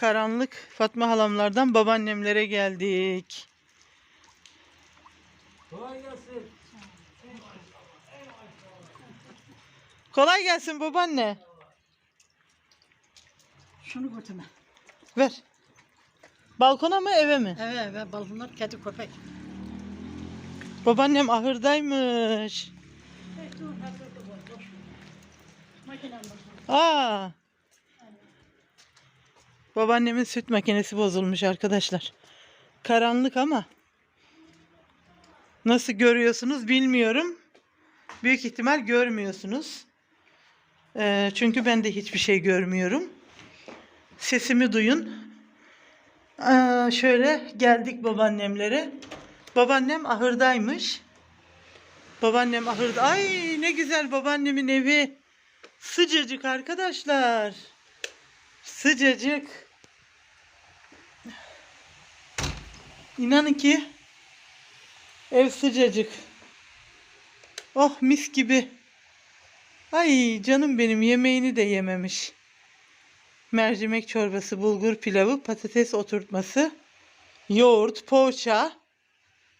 Karanlık Fatma halamlardan babaannemlere geldik. Kolay gelsin. Kolay gelsin babaanne. Şunu götürme. Ver. Balkona mı eve mi? Evet evet balkonlar kedi köpek. Babaannem ahırdaymış. Aa. Babaannemin süt makinesi bozulmuş arkadaşlar. Karanlık ama nasıl görüyorsunuz bilmiyorum. Büyük ihtimal görmüyorsunuz. Ee, çünkü ben de hiçbir şey görmüyorum. Sesimi duyun. Aa, şöyle geldik babaannemlere. Babaannem ahırdaymış. Babaannem ahırda. Ay ne güzel babaannemin evi. Sıcacık arkadaşlar. Sıcacık. İnanın ki ev sıcacık. Oh mis gibi. Ay canım benim yemeğini de yememiş. Mercimek çorbası, bulgur pilavı, patates oturtması, yoğurt, poğaça.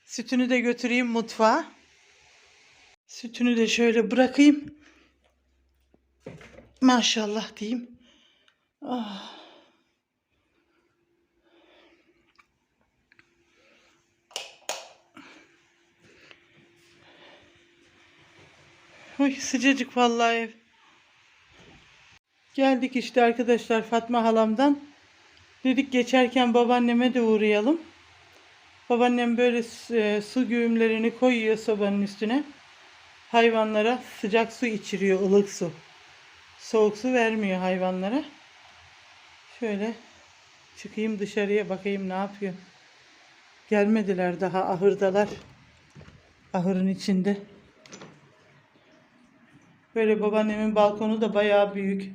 Sütünü de götüreyim mutfağa. Sütünü de şöyle bırakayım. Maşallah diyeyim. Ah. Oy sıcacık vallahi ev. Geldik işte arkadaşlar Fatma halamdan. Dedik geçerken babaanneme de uğrayalım. Babaannem böyle e, su güğümlerini koyuyor sobanın üstüne. Hayvanlara sıcak su içiriyor, ılık su. Soğuk su vermiyor hayvanlara. Şöyle çıkayım dışarıya bakayım ne yapıyor. Gelmediler daha ahırdalar. Ahırın içinde. Böyle babaannemin balkonu da bayağı büyük.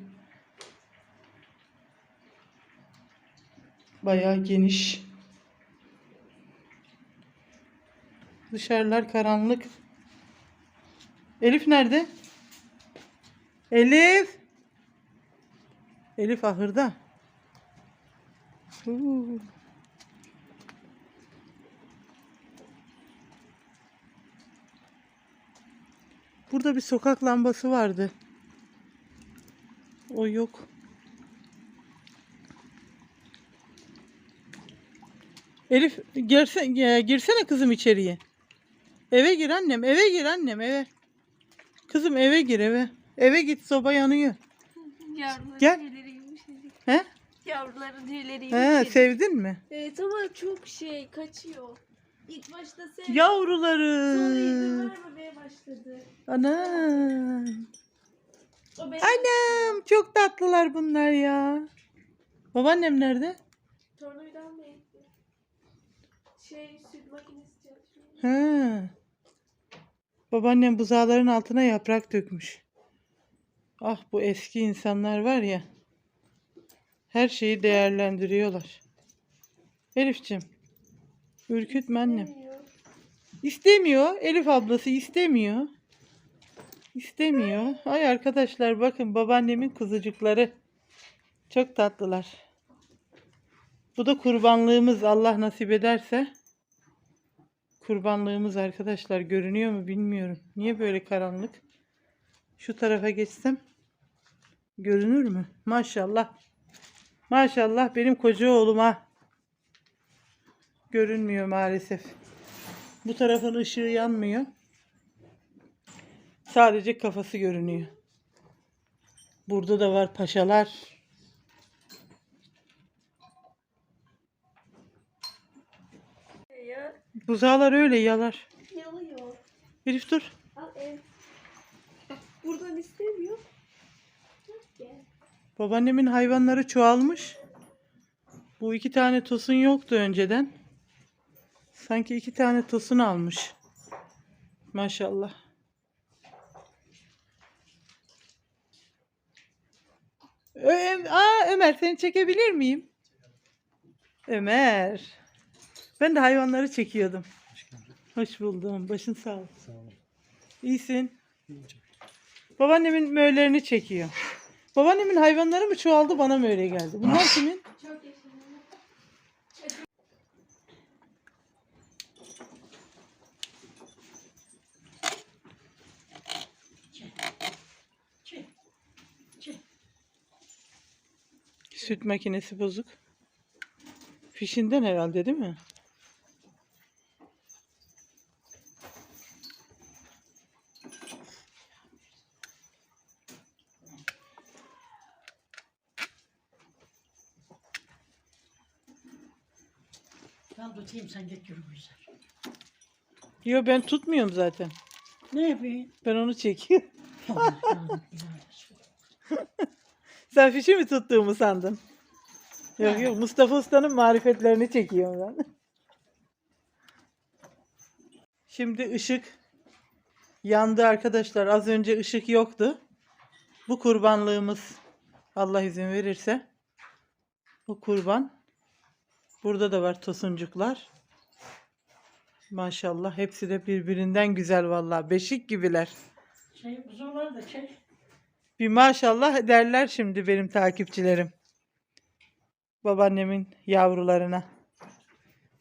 Bayağı geniş. Dışarılar karanlık. Elif nerede? Elif. Elif ahırda. Huu. Burada bir sokak lambası vardı. O yok. Elif girse, e, girsene kızım içeriye. Eve gir annem, eve gir annem, eve. Kızım eve gir eve. Eve git soba yanıyor. Yavruların Gel. He? Yavruların tüyleri He, sevdin mi? Evet ama çok şey kaçıyor. İlk başta. Sonra izin Yavruları. vermemeye başladı. Anam. O benim Anam çok tatlılar bunlar ya. Babaannem nerede? tornavidan mı? Şey süt makinesi çalışıyor. He. Babaannem buzağların altına yaprak dökmüş. Ah bu eski insanlar var ya. Her şeyi değerlendiriyorlar. Elifçim. Ürkütme annem. İstemiyor. Elif ablası istemiyor. İstemiyor. Ay arkadaşlar bakın babaannemin kuzucukları. Çok tatlılar. Bu da kurbanlığımız Allah nasip ederse. Kurbanlığımız arkadaşlar görünüyor mu bilmiyorum. Niye böyle karanlık? Şu tarafa geçsem görünür mü? Maşallah. Maşallah benim koca oğluma görünmüyor maalesef. Bu tarafın ışığı yanmıyor. Sadece kafası görünüyor. Burada da var paşalar. Buzağlar öyle yalar. yalıyor. Elif dur. Al ev. Bak buradan istemiyor. Babaannemin hayvanları çoğalmış. Bu iki tane tosun yoktu önceden. Sanki iki tane tosun almış. Maşallah. Ö- Aa, Ömer seni çekebilir miyim? Ömer. Ben de hayvanları çekiyordum. Hoş buldum. Başın sağ ol. Sağ olun. İyisin. Babaannemin möğlerini çekiyor. Babaannemin hayvanları mı çoğaldı bana mı öyle geldi? Bunlar kimin? Süt makinesi bozuk. Fişinden herhalde değil mi? Ben tutayım sen git yürü güzel. Yo ben tutmuyorum zaten. Ne yapayım? Ben onu çekiyorum. Sen fişi mi tuttuğumu sandın? Yok yok Mustafa Usta'nın marifetlerini çekiyorum ben. Şimdi ışık yandı arkadaşlar. Az önce ışık yoktu. Bu kurbanlığımız Allah izin verirse bu kurban. Burada da var tosuncuklar. Maşallah hepsi de birbirinden güzel vallahi. Beşik gibiler. Şey, buzulları da çek. Bir maşallah derler şimdi benim takipçilerim. Babaannemin yavrularına.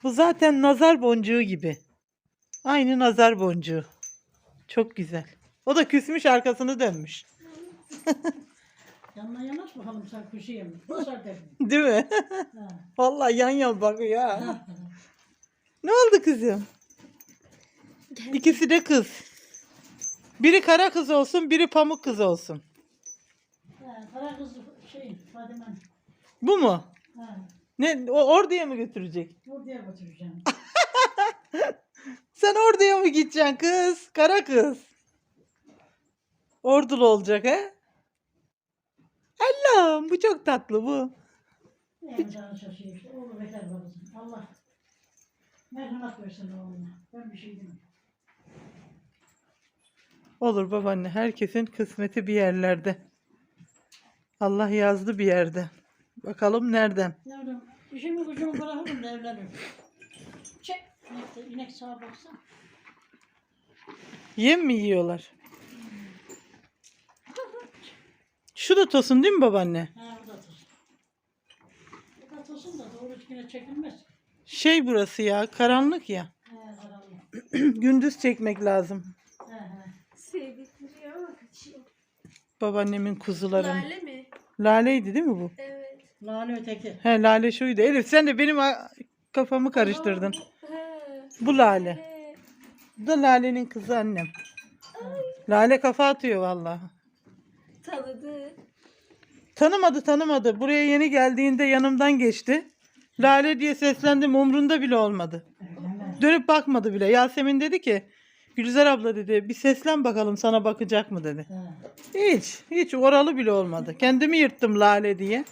Bu zaten nazar boncuğu gibi. Aynı nazar boncuğu. Çok güzel. O da küsmüş arkasını dönmüş. Yanına yanaş bakalım sen kuşuya mı? Basar derim. Değil mi? Ha. Vallahi yan yan bakıyor. Ha. Ne oldu kızım? İkisi de kız. Biri kara kız olsun, biri pamuk kız olsun. Ha, Kara kız şey Fadime. Bu mu? Ha. Ne o orduya mı götürecek? Oraya götüreceğim. Sen orduya mı gideceksin kız? Kara kız. Ordulu olacak he? Allah'ım bu çok tatlı bu. Ne yapacağını şaşırıyor işte. Oğlu bekar babasın. Allah merhamet versin oğluna. Ben bir şey demem. Olur babaanne herkesin kısmeti bir yerlerde. Allah yazdı bir yerde. Bakalım nereden? Yavrum işimi gücümü bırakırım da evlenirim. Çek. İnek, de, inek sağa baksana. Yem mi yiyorlar? Şu da tosun değil mi babaanne? Ha o da tosun. O da tosun da doğru yine çekilmez. Şey burası ya karanlık ya. He karanlık. Gündüz çekmek lazım. He he. Sevdikleri ama kaçıyor. Babaannemin kuzuları. Lale mi? Laleydi değil mi bu? Evet. Lale öteki. He lale şuydu. Elif sen de benim kafamı karıştırdın. Bu lale. Bu da lalenin kızı annem. Lale kafa atıyor vallahi. Tanıdı. Tanımadı tanımadı. Buraya yeni geldiğinde yanımdan geçti. Lale diye seslendim umrunda bile olmadı. Dönüp bakmadı bile. Yasemin dedi ki Gülizar abla dedi bir seslen bakalım sana bakacak mı dedi. Hiç hiç oralı bile olmadı. Kendimi yırttım Lale diye.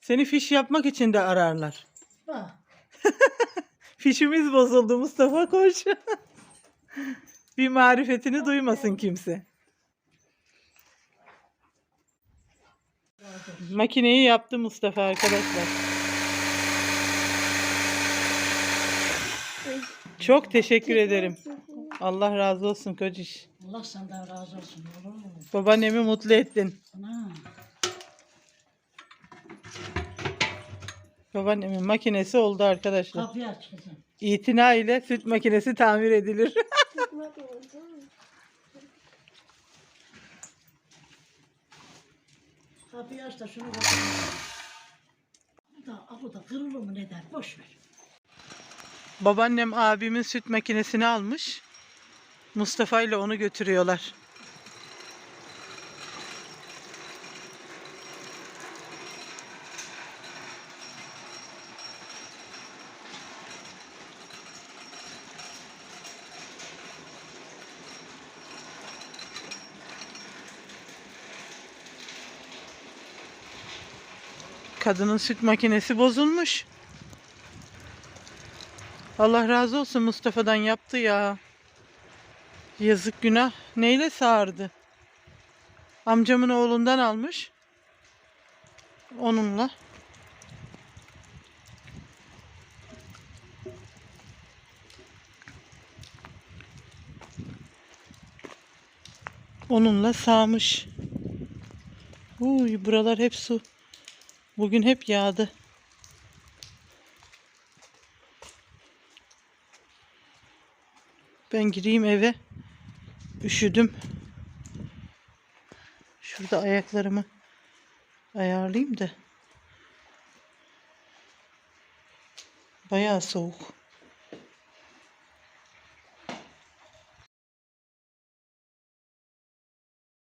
Seni fiş yapmak için de ararlar. Fişimiz bozuldu Mustafa koş. bir marifetini duymasın kimse. Makineyi yaptı Mustafa arkadaşlar. Çok teşekkür ederim. Allah razı olsun kociş. Allah senden razı olsun oğlum. Babaannemi mutlu ettin. Ana. Babaannemin makinesi oldu arkadaşlar. Kapıyı aç kızım. İtina ile süt makinesi tamir edilir. Kapıyı aç da şunu bak. Bu da, bu da kırılır mı ne der? Boş ver. Babaannem abimin süt makinesini almış. Mustafa ile onu götürüyorlar. Kadının süt makinesi bozulmuş. Allah razı olsun Mustafa'dan yaptı ya. Yazık günah. Neyle sağırdı? Amcamın oğlundan almış. Onunla. onunla sağmış. Uy buralar hep su. Bugün hep yağdı. Ben gireyim eve. Üşüdüm. Şurada ayaklarımı ayarlayayım da. Bayağı soğuk.